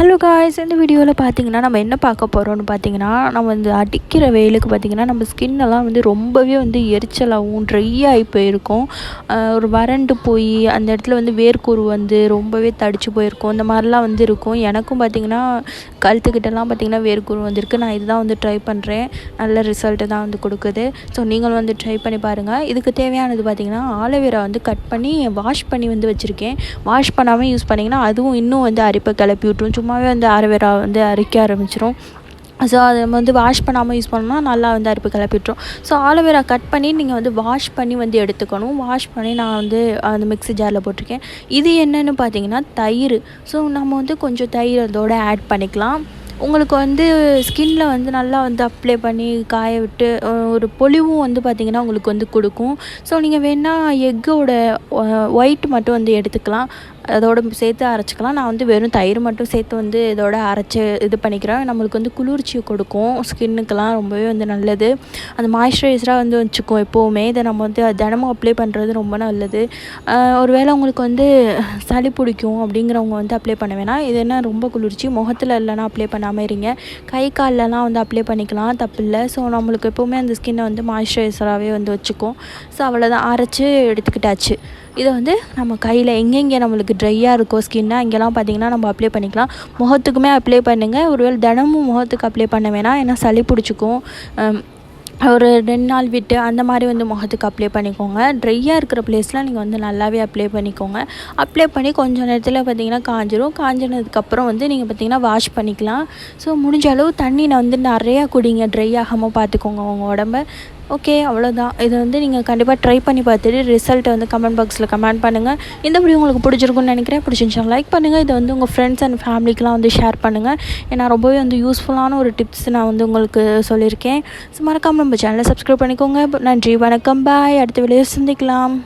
Hello guys இந்த வீடியோவில் பார்த்தீங்கன்னா நம்ம என்ன பார்க்க போகிறோம்னு பார்த்தீங்கன்னா நம்ம இந்த அடிக்கிற வெயிலுக்கு பார்த்தீங்கன்னா நம்ம ஸ்கின்னெல்லாம் வந்து ரொம்பவே வந்து எரிச்சலாகவும் ட்ரை ஆகி போயிருக்கும். ஒரு வறண்டு போய் அந்த இடத்துல வந்து வேர்க்கூறு வந்து ரொம்பவே தடிச்சு போயிருக்கும். இந்த மாதிரிலாம் வந்து இருக்கும். எனக்கும் பார்த்திங்கன்னா கழுத்துக்கிட்டலாம் பார்த்தீங்கன்னா வேர்க்கூறு வந்திருக்கு. நான் இதுதான் வந்து ட்ரை பண்ணுறேன் நல்ல ரிசல்ட்டு தான் வந்து கொடுக்குது. ஸோ நீங்களும் வந்து ட்ரை பண்ணி பாருங்கள் இதுக்கு தேவையானது பார்த்திங்கன்னா ஆலோவேரா வந்து கட் பண்ணி வாஷ் பண்ணி வந்து வச்சுருக்கேன். வாஷ் பண்ணாமல் யூஸ் பண்ணிங்கன்னா அதுவும் இன்னும் வந்து அரிப்பை கிளப்பி விட்டுரும். சும்மாவே வந்து ஆலோவேரா வந்து அரிக்க ஆரம்பிச்சிரும். ஸோ அதை வந்து வாஷ் பண்ணாமல் யூஸ் பண்ணோம்னா நல்லா வந்து அரிப்பு கிளப்பிட்டுரும் ஸோ ஆலோவேரா கட் பண்ணி நீங்கள் வந்து வாஷ் பண்ணி வந்து எடுத்துக்கணும். வாஷ் பண்ணி நான் வந்து அந்த மிக்ஸி ஜாரில் போட்டிருக்கேன். இது என்னென்னு பார்த்தீங்கன்னா தயிர். ஸோ நம்ம வந்து கொஞ்சம் தயிர் அதோட ஆட் பண்ணிக்கலாம். உங்களுக்கு வந்து ஸ்கின்ல வந்து நல்லா வந்து அப்ளை பண்ணி காய விட்டு ஒரு பொலிவும் வந்து பார்த்திங்கன்னா உங்களுக்கு வந்து கொடுக்கும். ஸோ நீங்கள் வேணால் எக்கோட ஒயிட் மட்டும் வந்து எடுத்துக்கலாம். அதோட சேர்த்து அரைச்சிக்கலாம். நான் வந்து வெறும் தயிர் மட்டும் சேர்த்து வந்து இதோட அரைச்சி இது பண்ணிக்கிறேன். நம்மளுக்கு வந்து குளிர்ச்சி கொடுக்கும். ஸ்கின்னுக்கெலாம் ரொம்பவே வந்து நல்லது. அந்த மாய்ஸ்சரைசராக வந்து வச்சுக்கும் எப்போவுமே. இதை நம்ம வந்து தினமும் அப்ளை பண்ணுறது ரொம்ப நல்லது. ஒரு ஒருவேளை உங்களுக்கு வந்து சளி பிடிக்கும் அப்படிங்கிறவங்க வந்து அப்ளை பண்ண வேணாம். இது என்ன ரொம்ப குளிர்ச்சி? முகத்தில் இல்லைனா அப்ளை இல்லாமல் இருங்க கை கால்லலாம் வந்து அப்ளை பண்ணிக்கலாம். தப்பு இல்லை ஸோ நம்மளுக்கு எப்போவுமே அந்த ஸ்கின்னை வந்து மாய்ஸ்சரைசராகவே வந்து வச்சுக்கும். ஸோ அவ்வளோதான் அரைச்சி எடுத்துக்கிட்டாச்சு. இதை வந்து நம்ம கையில் எங்கெங்கே நம்மளுக்கு ட்ரையாக இருக்கோ ஸ்கின்னா இங்கெல்லாம் பார்த்தீங்கன்னா நம்ம அப்ளை பண்ணிக்கலாம். முகத்துக்குமே அப்ளை பண்ணுங்கள் ஒருவேளை தினமும் முகத்துக்கு அப்ளை பண்ண வேணாம். ஏன்னா சளி பிடிச்சிக்கும். ஒரு ரெண்டு நாள் விட்டு அந்த மாதிரி வந்து முகத்துக்கு அப்ளை பண்ணிக்கோங்க. ட்ரையாக இருக்கிற ப்ளேஸ்லாம் நீங்கள் வந்து நல்லாவே அப்ளை பண்ணிக்கோங்க. அப்ளை பண்ணி கொஞ்சம் நேரத்தில் பார்த்தீங்கன்னா காஞ்சிரும். காஞ்சினதுக்கப்புறம் வந்து நீங்கள் பார்த்தீங்கன்னா வாஷ் பண்ணிக்கலாம். ஸோ முடிஞ்ச அளவு தண்ணி நான் வந்து நிறையா குடிங்க. ட்ரை ஆகாமல் பார்த்துக்கோங்க உங்கள் உடம்ப. ஓகே அவ்வளோதான் இதை வந்து நீங்கள் கண்டிப்பாக ட்ரை பண்ணி பார்த்துட்டு ரிசல்ட்டை வந்து கமெண்ட் பாக்ஸில் கமெண்ட் பண்ணுங்கள் இந்த வீடியோ உங்களுக்கு பிடிச்சிருக்குன்னு நினைக்கிறேன். பிடிச்சிருந்துச்சா லைக் பண்ணுங்கள் இதை வந்து உங்கள் ஃப்ரெண்ட்ஸ் அண்ட் ஃபேமிலிக்கெலாம் வந்து ஷேர் பண்ணுங்கள் ஏன்னா ரொம்பவே வந்து யூஸ்ஃபுல்லான ஒரு டிப்ஸ் நான் வந்து உங்களுக்கு சொல்லியிருக்கேன். ஸோ மறக்காமல் நம்ம சேனலை சப்ஸ்கிரைப் பண்ணிக்கோங்க. நன்றி வணக்கம். பாய் அடுத்த வீடியோ சந்திக்கலாம்.